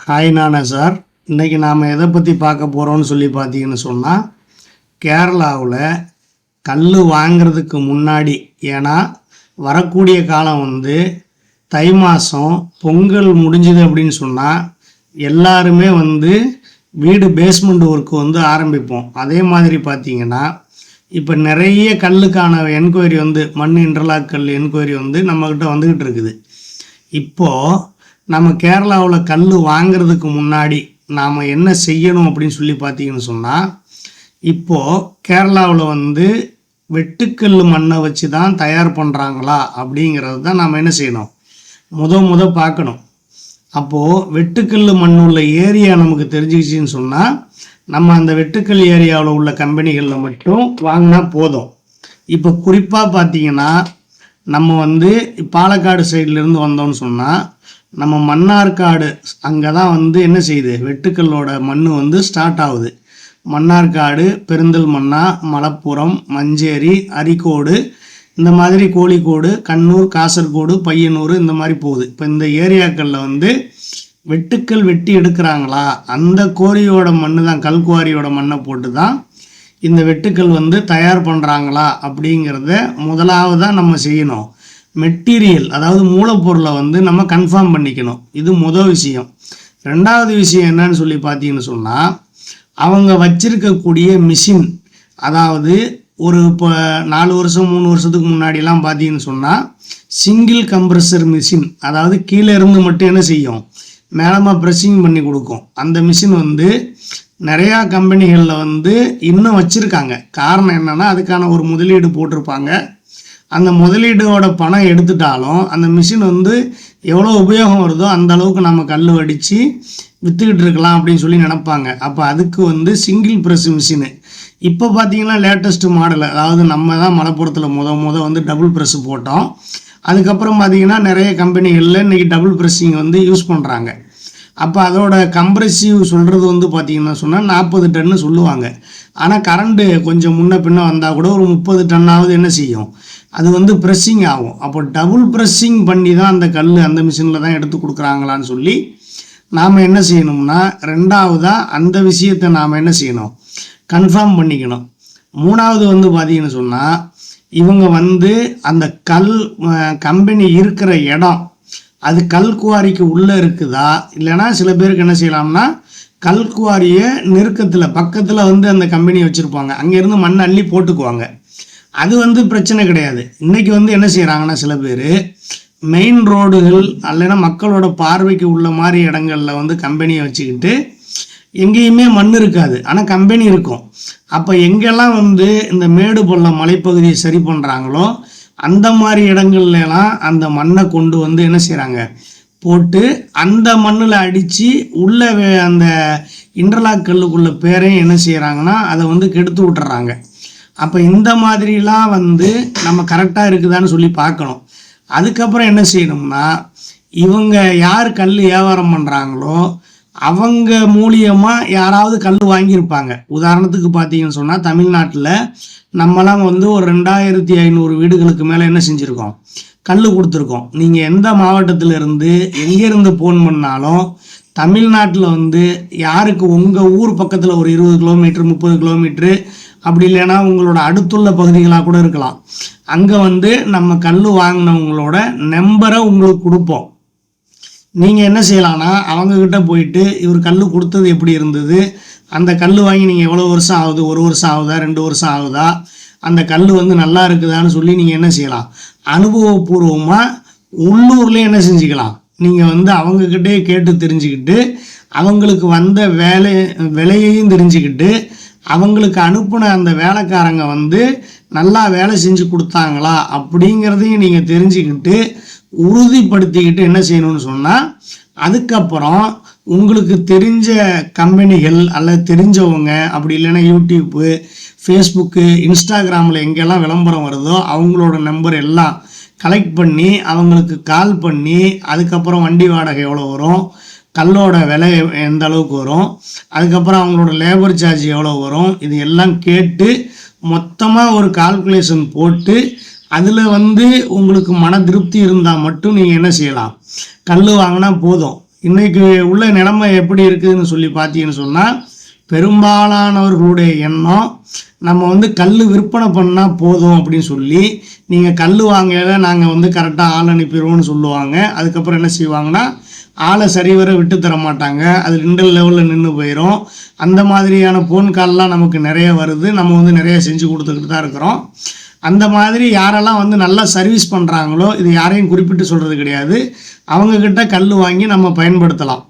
Hi நானா sir இன்றைக்கி நாம் எதை பற்றி பார்க்க போகிறோம்னு சொல்லி பார்த்தீங்கன்னு சொன்னால் கேரளாவில் கல் வாங்குறதுக்கு முன்னாடி ஏன்னா வரக்கூடிய காலம் வந்து தை மாதம் பொங்கல் முடிஞ்சுது அப்படின்னு சொன்னால் எல்லாருமே வந்து வீடு பேஸ்மெண்ட் ஒர்க்கு வந்து ஆரம்பிப்போம். அதே மாதிரி பார்த்தீங்கன்னா இப்போ நிறைய கல்லுக்கான என்கொயரி வந்து மண் இன்டர்லாக் கல் என்கொயரி வந்து நம்மக்கிட்ட வந்துக்கிட்டு இருக்குது. இப்போது நம்ம கேரளாவில் கல் வாங்குறதுக்கு முன்னாடி நாம் என்ன செய்யணும் அப்படின்னு சொல்லி பார்த்தீங்கன்னு சொன்னால் இப்போது கேரளாவில் வந்து வெட்டுக்கல் மண்ணை வச்சு தான் தயார் பண்ணுறாங்களா அப்படிங்கிறது தான் நாம் என்ன செய்யணும்? முத முத பார்க்கணும். அப்போது வெட்டுக்கல் மண் உள்ள ஏரியா நமக்கு தெரிஞ்சிக்கிச்சின்னு சொன்னால் நம்ம அந்த வெட்டுக்கல் ஏரியாவில் உள்ள கம்பெனிகளில் மட்டும் வாங்கினா போதும். இப்போ குறிப்பாக பார்த்தீங்கன்னா நம்ம வந்து பாலக்காடு சைட்லேருந்து வந்தோம்னு சொன்னால் நம்ம மன்னார்காடு அங்கே தான் வந்து என்ன செய்யுது? வெட்டுக்கல்லோட மண் வந்து ஸ்டார்ட் ஆகுது. மன்னார்காடு பெருந்தல்மண்ணா மலப்புரம் மஞ்சேரி அரிக்கோடு இந்த மாதிரி கோழிக்கோடு கண்ணூர் காசர்கோடு பையனூர் இந்த மாதிரி போகுது. இப்போ இந்த ஏரியாக்களில் வந்து வெட்டுக்கல் வெட்டி எடுக்கிறாங்களா? அந்த கோரியோட மண்ணு தான் கல்குவாரியோட மண்ணை போட்டு தான் இந்த வெட்டுக்கல் வந்து தயார் பண்ணுறாங்களா அப்படிங்கிறத முதலாவதாக நம்ம செய்யணும். மெட்டீரியல் அதாவது மூலப்பொருளை வந்து நம்ம கன்ஃபார்ம் பண்ணிக்கணும். இது முதல் விஷயம். ரெண்டாவது விஷயம் என்னன்னு சொல்லி பார்த்தீங்கன்னு சொன்னால் அவங்க வச்சிருக்கக்கூடிய மிஷின் அதாவது ஒரு இப்போ நாலு வருஷம் மூணு வருஷத்துக்கு முன்னாடிலாம் பார்த்தீங்கன்னு சொன்னால் சிங்கிள் கம்ப்ரஸர் மிஷின் அதாவது கீழே இருந்து மட்டும் என்ன செய்யும்? மேலமாக ப்ரெஸ்ஸிங் பண்ணி கொடுக்கும். அந்த மிஷின் வந்து நிறையா கம்பெனிகளில் வந்து இன்னும் வச்சுருக்காங்க. காரணம் என்னென்னா அதுக்கான ஒரு முதலீடு போட்டிருப்பாங்க. அந்த முதலீடோட பணம் எடுத்துட்டாலும் அந்த மிஷின் வந்து எவ்வளோ உபயோகம் வருதோ அந்த அளவுக்கு நம்ம கல் வடித்து விற்றுக்கிட்டு இருக்கலாம் அப்படின்னு சொல்லி நினப்பாங்க. அப்போ அதுக்கு வந்து சிங்கிள் ப்ரெஸ் மிஷினு இப்போ பார்த்தீங்கன்னா லேட்டஸ்ட் மாடல் அதாவது நம்ம தான் மலைப்புறத்தில் முத முத வந்து டபுள் ப்ரெஸ் போட்டோம். அதுக்கப்புறம் பார்த்தீங்கன்னா நிறைய கம்பெனிகளில் இன்றைக்கி டபுள் ப்ரெஸ்ஸிங் வந்து யூஸ் பண்ணுறாங்க அப்போ அதோட கம்ப்ரெசிவ் சொல்கிறது வந்து பார்த்தீங்கன்னா சொன்னால் நாற்பது டன்னு சொல்லுவாங்க. ஆனால் கரண்ட்டு கொஞ்சம் முன்ன பின்ன வந்தால் கூட ஒரு முப்பது டன்னாவது என்ன செய்யும்? அது வந்து ப்ரெஸ்ஸிங் ஆகும். அப்போ டபுள் ப்ரெஸ்ஸிங் பண்ணி தான் அந்த கல் அந்த மிஷினில் தான் எடுத்து கொடுக்குறாங்களான்னு சொல்லி நாம் என்ன செய்யணும்னா ரெண்டாவதாக அந்த விஷயத்தை நாம் என்ன செய்யணும்? கன்ஃபார்ம் பண்ணிக்கணும். மூணாவது வந்து பார்த்தீங்கன்னு சொன்னால் இவங்க வந்து அந்த கல் கம்பெனி இருக்கிற இடம் அது கல்குவாரிக்கு உள்ளே இருக்குதா? இல்லைன்னா சில பேருக்கு என்ன செய்யலாம்னா கல்குவாரியை நெருக்கத்தில் பக்கத்தில் வந்து அந்த கம்பெனி வச்சுருப்பாங்க. அங்கேருந்து மண் அள்ளி போட்டுக்குவாங்க. அது வந்து பிரச்சனை கிடையாது. இன்றைக்கி வந்து என்ன செய்கிறாங்கன்னா சில பேர் மெயின் ரோடுகள் இல்லைன்னா மக்களோட பார்வைக்கு உள்ள மாதிரி இடங்களில் வந்து கம்பெனியை வச்சுக்கிட்டு எங்கேயுமே மண் இருக்காது. ஆனால் கம்பெனி இருக்கும். அப்போ எங்கெல்லாம் வந்து இந்த மேடு பள்ளம் மலைப்பகுதியை சரி பண்ணுறாங்களோ அந்த மாதிரி இடங்கள்லாம் அந்த மண்ணை கொண்டு வந்து என்ன செய்கிறாங்க போட்டு அந்த மண்ணில் அடித்து உள்ள அந்த இன்டர்லாக் கல்லுக்குள்ள பேரையும் என்ன செய்கிறாங்கன்னா அதை வந்து கெடுத்து விட்டுறாங்க. அப்போ இந்த மாதிரிலாம் வந்து நம்ம கரெக்டாக இருக்குதான்னு சொல்லி பார்க்கணும். அதுக்கப்புறம் என்ன செய்யணும்னா இவங்க யார் கல் வியாபாரம் பண்ணுறாங்களோ அவங்க மூலியமாக யாராவது கல் வாங்கியிருப்பாங்க. உதாரணத்துக்கு பார்த்தீங்கன்னு சொன்னால் தமிழ்நாட்டில் நம்மலாம் வந்து ஒரு ரெண்டாயிரத்தி ஐநூறு வீடுகளுக்கு மேலே என்ன செஞ்சுருக்கோம்? கல் கொடுத்துருக்கோம். நீங்கள் எந்த மாவட்டத்தில் இருந்து எங்கேருந்து ஃபோன் பண்ணாலும் தமிழ்நாட்டில் வந்து யாருக்கு உங்கள் ஊர் பக்கத்தில் ஒரு இருபது கிலோமீட்ரு முப்பது கிலோமீட்ரு அப்படி இல்லைன்னா உங்களோட அடுத்துள்ள பகுதிகளாக கூட இருக்கலாம். அங்கே வந்து நம்ம கல் வாங்கினவங்களோட நம்பரை உங்களுக்கு கொடுப்போம். நீங்கள் என்ன செய்யலாம்னா அவங்கக்கிட்ட போயிட்டு இவர் கல் கொடுத்தது எப்படி இருந்தது? அந்த கல் வாங்கி நீங்கள் எவ்வளோ வருஷம் ஆகுது? ஒரு வருஷம் ஆகுதா? ரெண்டு வருஷம் ஆகுதா? அந்த கல் வந்து நல்லா இருக்குதான்னு சொல்லி நீங்கள் என்ன செய்யலாம்? அனுபவபூர்வமாக உள்ளூர்லேயே என்ன செஞ்சுக்கலாம்? நீங்கள் வந்து அவங்கக்கிட்டே கேட்டு தெரிஞ்சுக்கிட்டு அவங்களுக்கு வந்த வேலை விலையையும் தெரிஞ்சுக்கிட்டு அவங்களுக்கு அனுப்பின அந்த வேலைக்காரங்க வந்து நல்லா வேலை செஞ்சு கொடுத்தாங்களா? அப்படிங்கிறதையும் நீங்கள் தெரிஞ்சுக்கிட்டு உறுதிப்படுத்திக்கிட்டு என்ன செய்யணும்னு சொன்னால் அதுக்கப்புறம் உங்களுக்கு தெரிஞ்ச கம்பெனிகள் அல்லது தெரிஞ்சவங்க அப்படி இல்லைன்னா யூடியூப்பு ஃபேஸ்புக்கு இன்ஸ்டாகிராமில் எங்கெல்லாம் விளம்பரம் வருதோ அவங்களோட நம்பர் எல்லாம் கலெக்ட் பண்ணி அவங்களுக்கு கால் பண்ணி அதுக்கப்புறம் வண்டி வாடகை எவ்வளோ வரும் கல்லோட விலை எந்த அளவுக்கு வரும்? அதுக்கப்புறம் அவங்களோட லேபர் சார்ஜ் எவ்வளோ வரும்? இது எல்லாம் கேட்டு மொத்தமாக ஒரு கால்குலேஷன் போட்டு அதில் வந்து உங்களுக்கு மன திருப்தி இருந்தால் மட்டும் நீங்கள் என்ன செய்யலாம்? கல் வாங்கினா போதும். இன்றைக்கு உள்ள நிலைமை எப்படி இருக்குதுன்னு சொல்லி பார்த்தீங்கன்னு சொன்னால் பெரும்பாலானவர்களுடைய எண்ணம் நம்ம வந்து கல் விற்பனை பண்ணால் போதும் அப்படின்னு சொல்லி நீங்கள் கல் வாங்கல நாங்கள் வந்து கரெக்டாக ஆள் அனுப்பிடுவோம்னு சொல்லுவாங்க. அதுக்கப்புறம் என்ன செய்வாங்கன்னா ஆளை சரிவர விட்டு தர மாட்டாங்க அது ரெண்டு லெவலில் நின்று போயிடும் அந்த மாதிரியான ஃபோன் கால்லாம் நமக்கு நிறைய வருது. நம்ம வந்து நிறைய செஞ்சு கொடுத்துக்கிட்டு தான் இருக்கிறோம். அந்த மாதிரி யாரெல்லாம் வந்து நல்லா சர்வீஸ் பண்ணுறாங்களோ இது யாரையும் குறிப்பிட்டு சொல்கிறது கிடையாது. அவங்கக்கிட்ட கல் வாங்கி நம்ம பயன்படுத்தலாம்.